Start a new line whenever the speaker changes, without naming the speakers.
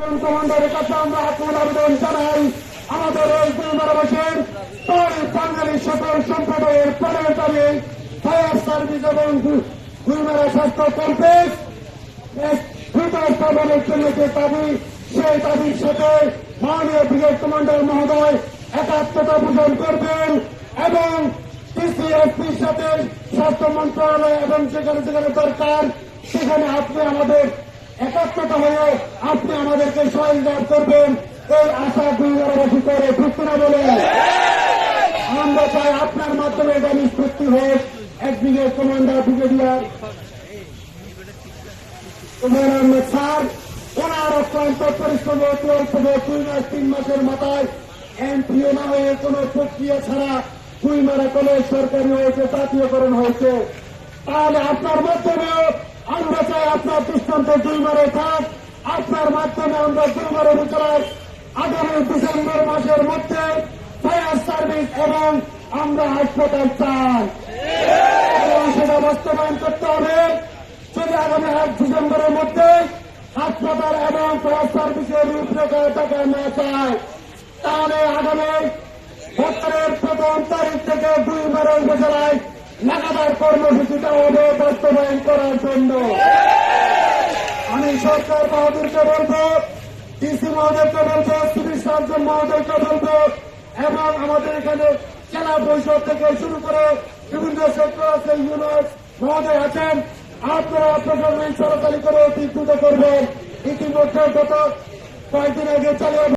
কমান্ডারের কাছে আমরা আকুল আবেদন জানাই। আমাদের এই দুর্গাবাসীর তার বাঙালি সকল সম্প্রদায়ের প্রাণের দাবি ফায়ার সার্ভিস এবং গুলমারা স্বাস্থ্য কমপ্লেক্স স্থাপনের জন্য যে দাবি, সেই দাবির সাথে মাননীয় ব্রিগেড কমান্ডার মহোদয় একাত্মতা পোষণ করবেন এবং টিসিএসপির সাথে স্বাস্থ্য মন্ত্রণালয় এবং যেখানে যেখানে দরকার, সেখানে আপনি আমাদের একাত্মতা হয়ে আপনি আমাদেরকে সহযোগিতা করবেন। এই আশা দুই দুর্গাবাসী করে ঠিক না বলে আমরা চাই আপনার মাধ্যমে এটা নিষ্পত্তি হোক। এক brigade commander brigadier Umer Ahmed sir, ওনার অত্যন্ত পরিশ্রম দুই মাস, তিন মাসের মাথায় এমপিও না হয়ে কোন প্রক্রিয়া ছাড়া দুই মারা কলেজ সরকারি হয়েছে, জাতীয়করণ হয়েছে। তাহলে আপনার মাধ্যমেও আমরা চাই আপনার দৃষ্টান্ত দুই মারে থাক আপনার মাধ্যমে আমরা দুই মারে উপজেলায় আগামী ডিসেম্বর মাসের মধ্যে ফায়ার সার্ভিস এবং আমরা হাসপাতাল চাই। এবং সেটা বাস্তবায়ন করতে হবে। যদি আগামী এক ডিসেম্বরের মধ্যে হাসপাতাল এবং ফায়ার সার্ভিসের রূপরেখা দেখা না চায় তাহলে আগামী বছরের প্রথম তারিখ থেকে দুই বারো উপজেলায় লাগাতার কর্মসূচিটা হবে বাস্তবায়ন করার জন্য। সরকার বাহাদুরকে বলব ডিসি মহোদয়কে বলব সিভিল সার্জন মহোদয়কে বলব এবং আমাদের এখানে জেলা পরিষদ থেকে শুরু করে বিভিন্ন সেক্টর আছে ইউনিট মহোদয় আছেন। আপনারা প্রশাসনিক সরকারি করে অতি দ্রুত করবেন। ইতিমধ্যে গত কয়েকদিন আগে চালিয়ে